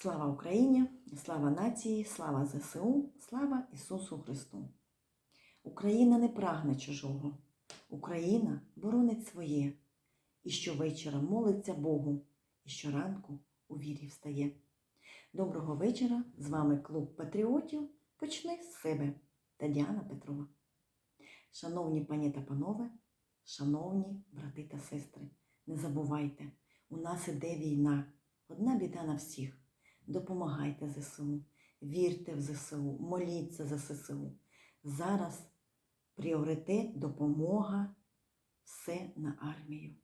Слава Україні, слава нації, слава ЗСУ, слава Ісусу Христу. Україна не прагне чужого. Україна боронить своє. І щовечора молиться Богу, і щоранку у вірі встає. Доброго вечора! З вами клуб патріотів. Почни з себе Тетяна Петрова. Шановні пані та панове, шановні брати та сестри, не забувайте, у нас іде війна, одна біда на всіх. Допомагайте ЗСУ, вірте в ЗСУ, моліться за ЗСУ. Зараз пріоритет, допомога, все на армію.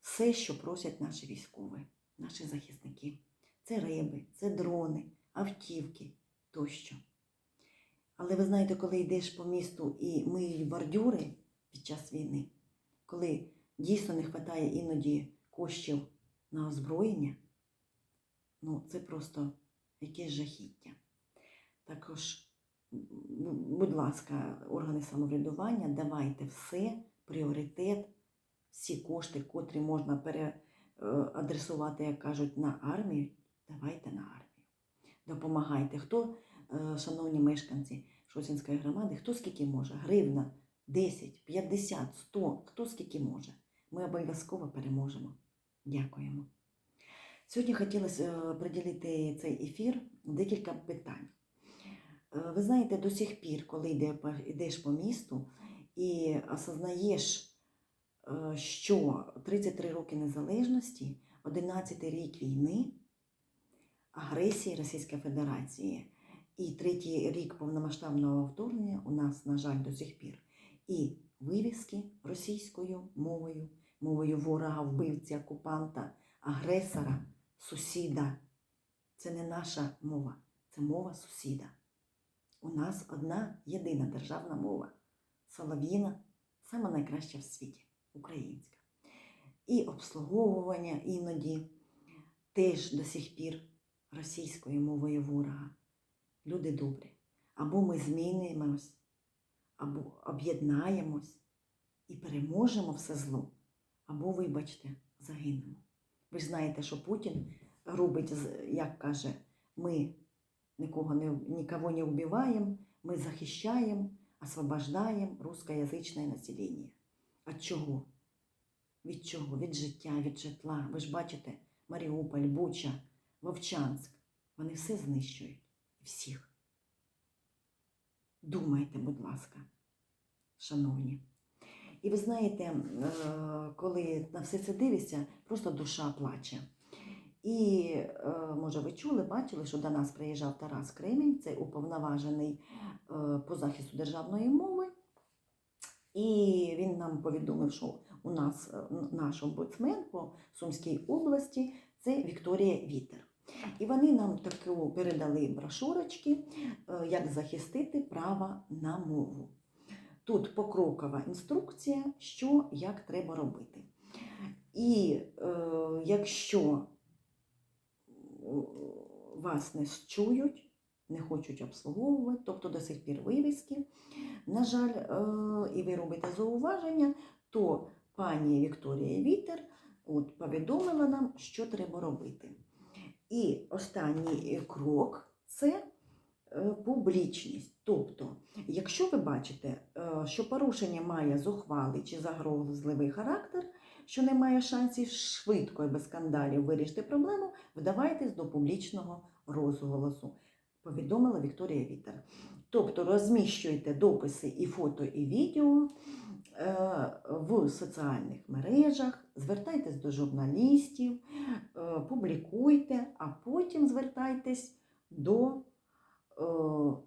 Все, що просять наші військові, наші захисники. Це риби, це дрони, автівки тощо. Але ви знаєте, коли йдеш по місту і миють бордюри під час війни, коли дійсно не вистачає іноді коштів на озброєння, ну це просто якесь жахіття. Також, будь ласка, органи самоврядування, давайте все, пріоритет, всі кошти, котрі можна переадресувати, як кажуть, на армію, давайте на армію. Допомагайте. Хто, е, шановні мешканці Шосінської громади, хто скільки може? Гривна, 10, 50, 100, хто скільки може. Ми обов'язково переможемо. Дякуємо. Сьогодні хотілося е, приділити цей ефір декілька питань. Е, Ви знаєте, до сих пір, коли йдеш по місту і осознаєш, е, що 33 роки незалежності, 11 рік війни, агресії Російської Федерації і третій рік повномасштабного вторгнення у нас, на жаль, до сих пір, і вивіски російською мовою, мовою ворога, вбивця, окупанта, агресора, сусіда. Це не наша мова, це мова сусіда. У нас одна єдина державна мова солов'їна, сама найкраща в світі, українська. І обслуговування іноді теж до сих пір російською мовою ворога. Люди добрі. Або ми змінимось, або об'єднаємось і переможемо все зло, або, вибачте, загинемо. Ви ж знаєте, що Путін робить, як каже, ми нікого не, нікого не вбиваємо, ми захищаємо, освобождаємо русскоязичне населення. От чого? Від чого? Від життя, від житла. Ви ж бачите, Маріуполь, Буча, Вовчанськ. Вони все знищують. Всіх. Думайте, будь ласка, шановні. І ви знаєте, е, коли на все це дивишся, просто душа плаче. І, е, може, ви чули, бачили, що до нас приїжджав Тарас Кремінь, це уповноважений е, по захисту державної мови. І він нам повідомив, що у нас наш омбудсмен по Сумській області це Вікторія Вітер. І вони нам таку передали брошурочки, як захистити право на мову. Тут покрокова інструкція, що як треба робити. І е, якщо е, вас не чують, не хочуть обслуговувати, тобто до сих пір вивіски, на жаль, е, і ви робите зауваження, то пані Вікторія Вітер от, повідомила нам, що треба робити. І останній крок це публічність. Тобто, якщо ви бачите, е, що порушення має зухвалий чи загрозливий характер, що не має шансів швидко і без скандалів вирішити проблему, вдавайтесь до публічного розголосу, повідомила Вікторія Вітер. Тобто розміщуйте дописи і фото, і відео е, в соціальних мережах, звертайтесь до журналістів, е, публікуйте, а потім звертайтесь до е,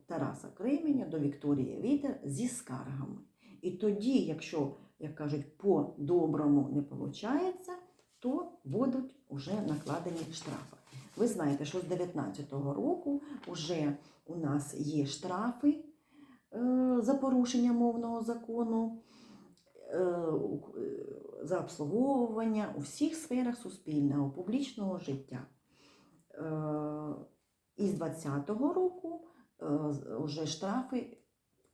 Тараса Кременя, до Вікторії Вітер зі скаргами. І тоді, якщо, як кажуть, по-доброму не виходить, то будуть вже накладені штрафи. Ви знаєте, що з 2019 року вже у нас є штрафи е, за порушення мовного закону, е, е, за обслуговування у всіх сферах суспільного, публічного життя. Е, І з 2020 року е, вже штрафи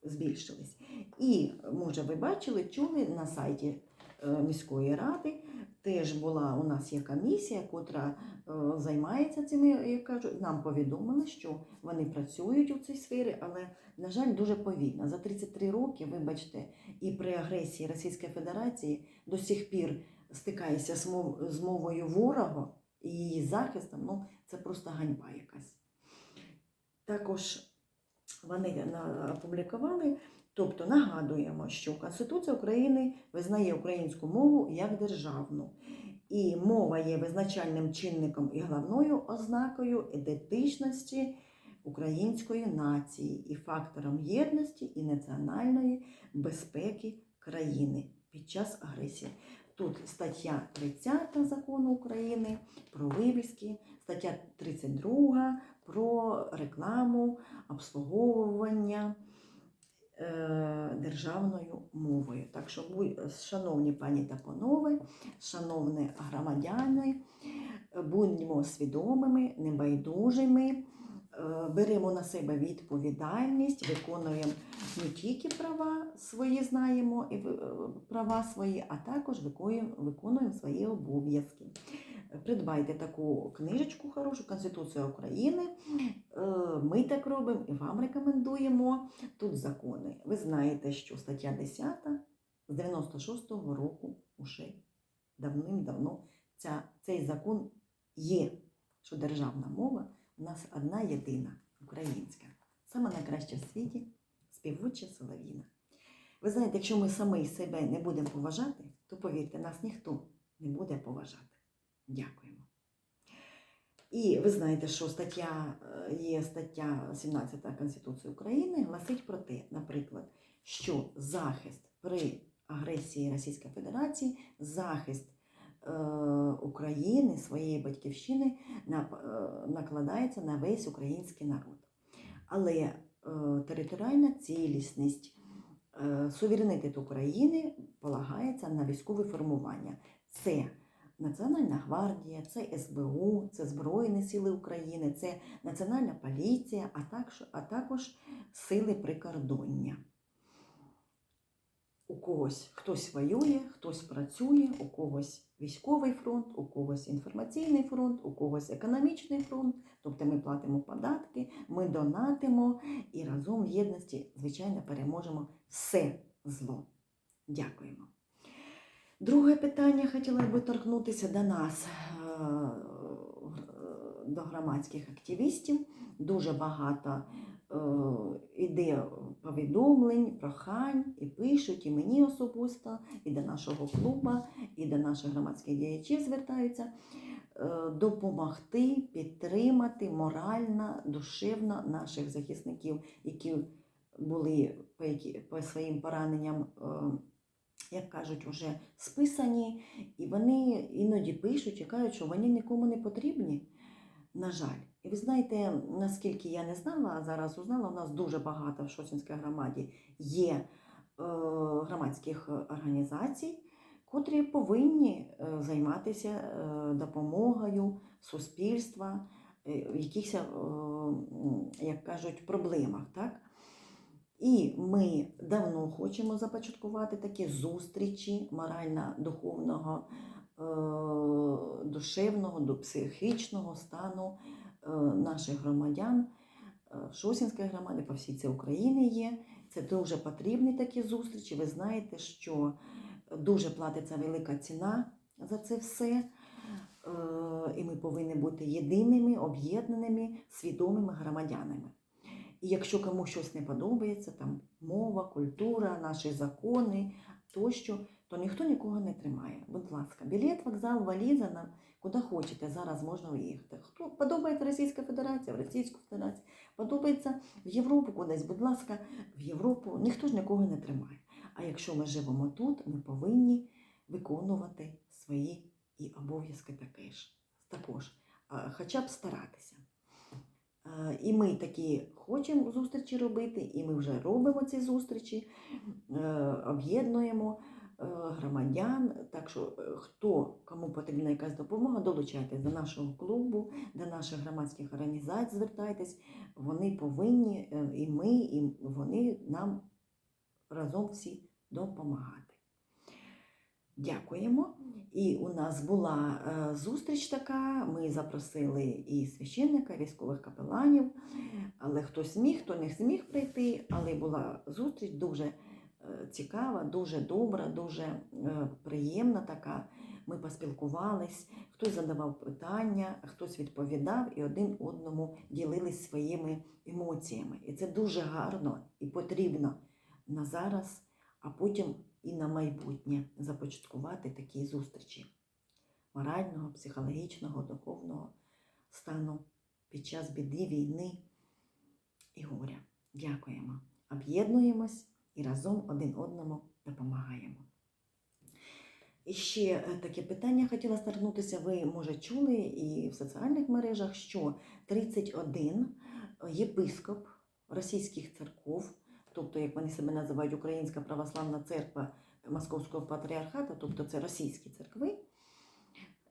збільшились. І, може, ви бачили, чули на сайті е, міської ради теж була у нас є комісія, котра е, займається цими, як кажуть, нам повідомили, що вони працюють у цій сфері, але, на жаль, дуже повільно. За 33 роки, вибачте, і при агресії Російської Федерації до сих пір мов, з мовою ворога і її захистом, ну це просто ганьба якась. Також вони опублікували, тобто нагадуємо, що Конституція України визнає українську мову як державну, і мова є визначальним чинником і головною ознакою ідентичності української нації і фактором єдності і національної безпеки країни під час агресії. Тут стаття 30 закону України про вивіски, стаття 32 про рекламу, обслуговування е, державною мовою. Так що, шановні пані та панове, шановні громадяни, будьмо свідомими, небайдужими, е, беремо на себе відповідальність, виконуємо не тільки права свої знаємо і е, права свої, а також виконуємо свої обов'язки. Придбайте таку книжечку хорошу Конституція України. Е, Ми так робимо і вам рекомендуємо. Тут закони. Ви знаєте, що стаття 10 з 96-го року уже давним-давно цей закон є, що державна мова у нас одна єдина українська. Саме найкраща в світі співуча солов'їна. Ви знаєте, якщо ми самі себе не будемо поважати, то повірте, нас ніхто не буде поважати. Дякуємо. І ви знаєте, що стаття е, є стаття 17 Конституції України, гласить про те, наприклад, що захист при агресії Російської Федерації, захист е, України, своєї батьківщини нап- е, накладається на весь український народ. Але е, територіальна цілісність, е, суверенітет України полагається на військове формування. Це Національна гвардія, це СБУ, це Збройні Сили України, це Національна поліція, а також, а також сили прикордоння. У когось хтось воює, хтось працює, у когось військовий фронт, у когось інформаційний фронт, у когось економічний фронт. Тобто ми платимо податки, ми донатимо і разом в єдності, звичайно, переможемо все зло. Дякуємо. Друге питання хотіла би торкнутися до нас, е, до громадських активістів. Дуже багато е, іде повідомлень, прохань і пишуть, і мені особисто, і до нашого клубу, і до наших громадських діячів звертаються е, допомогти, підтримати морально, душевно наших захисників, які були по своїм пораненням. Як кажуть, вже списані, і вони іноді пишуть і кажуть, що вони нікому не потрібні, на жаль. І ви знаєте, наскільки я не знала, а зараз узнала, у нас дуже багато в Шосінській громаді є е, громадських організацій, котрі повинні е, займатися е, допомогою суспільства е, в якихось, е, як кажуть, проблемах. Так? І ми давно хочемо започаткувати такі зустрічі морально-духовного, е, душевного, до психічного стану е, наших громадян. Е, В Шосінській громаді по всій цій Україні є. Це дуже потрібні такі зустрічі. Ви знаєте, що дуже платиться велика ціна за це все. І ми повинні бути єдиними, об'єднаними, свідомими громадянами. І якщо комусь щось не подобається, там мова, культура, наші закони тощо, то ніхто нікого не тримає. Будь ласка, білет, вокзал, валіза, на куди хочете, зараз можна виїхати. Хто подобається Російська Федерація, в Російську Федерацію, подобається в Європу кудись, будь ласка, в Європу. Ніхто ж нікого не тримає. А якщо ми живемо тут, ми повинні виконувати свої і обов'язки таке ж, також, хоча б старатися. І ми такі хочемо зустрічі робити, і ми вже робимо ці зустрічі, е, об'єднуємо е, громадян. Так що, е, хто кому потрібна якась допомога, долучайтесь до нашого клубу, до наших громадських організацій, звертайтесь. Вони повинні, і ми, і вони нам разом всі допомагати. Дякуємо. І у нас була е, зустріч така. Ми запросили і священника, військових капеланів, але хтось міг, хто не зміг прийти. Але була зустріч дуже е, цікава, дуже добра, дуже е, приємна така. Ми поспілкувались, хтось задавав питання, хтось відповідав і один одному ділились своїми емоціями. І це дуже гарно і потрібно на зараз, а потім і на майбутнє започаткувати такі зустрічі морального, психологічного, духовного стану під час біди, війни і горя. Дякуємо. Об'єднуємось і разом один одному допомагаємо. І ще е, таке питання хотіла звернутися. Ви, може, чули і в соціальних мережах, що 31 єпископ російських церков, тобто, як вони себе називають, Українська православна церква Московського патріархату, тобто це російські церкви,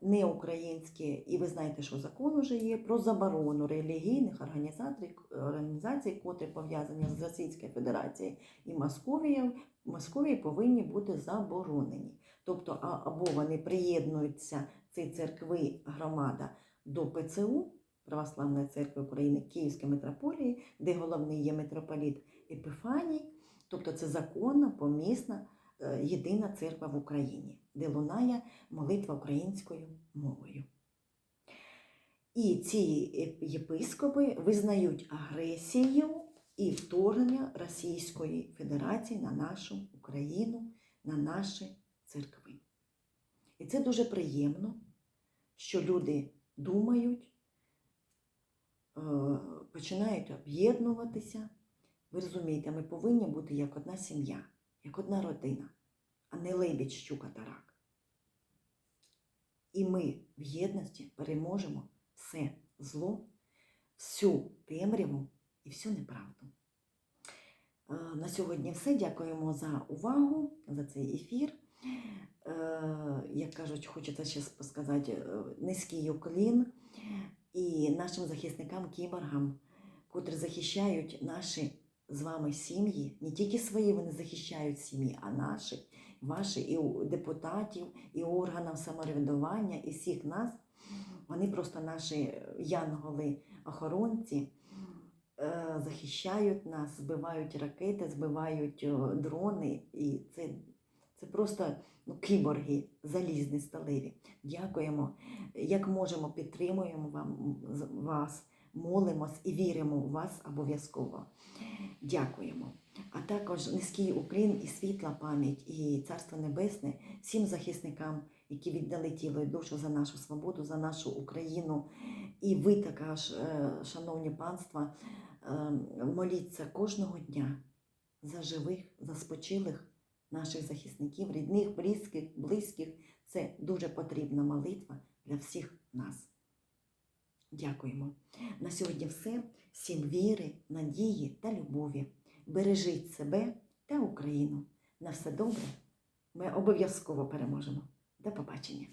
не українські, і ви знаєте, що закон уже є про заборону релігійних організацій, організацій котрі пов'язані з Російською Федерацією і Московією, Московії повинні бути заборонені. Тобто, або вони приєднуються, ці церкви, громада, до ПЦУ, Православної церкви України Київської митрополії, де головний є митрополіт Епіфаній, тобто це законна, помісна, е, єдина церква в Україні, де лунає молитва українською мовою. І ці єпископи визнають агресію і вторгнення Російської Федерації на нашу Україну, на наші церкви. І це дуже приємно, що люди думають, е, починають об'єднуватися. Ви розумієте, ми повинні бути як одна сім'я, як одна родина, а не лебідь, щука та рак. І ми в єдності переможемо все зло, всю темряву і всю неправду. Е, На сьогодні все. Дякуємо за увагу, за цей ефір. Е, Як кажуть, хочеться ще сказати е, низький уклін і нашим захисникам кіборгам, котрі захищають наші з вами сім'ї, не тільки свої вони захищають сім'ї, а наші, ваші і депутатів, і органів самоврядування, і всіх нас. Вони просто наші янголи-охоронці е, захищають нас, збивають ракети, збивають е, дрони. І це, це просто ну, кіборги, залізні сталеві. Дякуємо. Як можемо, підтримуємо вам, вас, молимось і віримо в вас обов'язково. Дякуємо. А також низький уклін і світла пам'ять, і царство небесне всім захисникам, які віддали тіло і душу за нашу свободу, за нашу Україну. І ви також, е, шановні панства, е, моліться кожного дня за живих, за спочилих наших захисників, рідних, близьких, близьких. Це дуже потрібна молитва для всіх нас. Дякуємо. На сьогодні все. Всім віри, надії та любові. Бережіть себе та Україну. На все добре. Ми обов'язково переможемо. До побачення.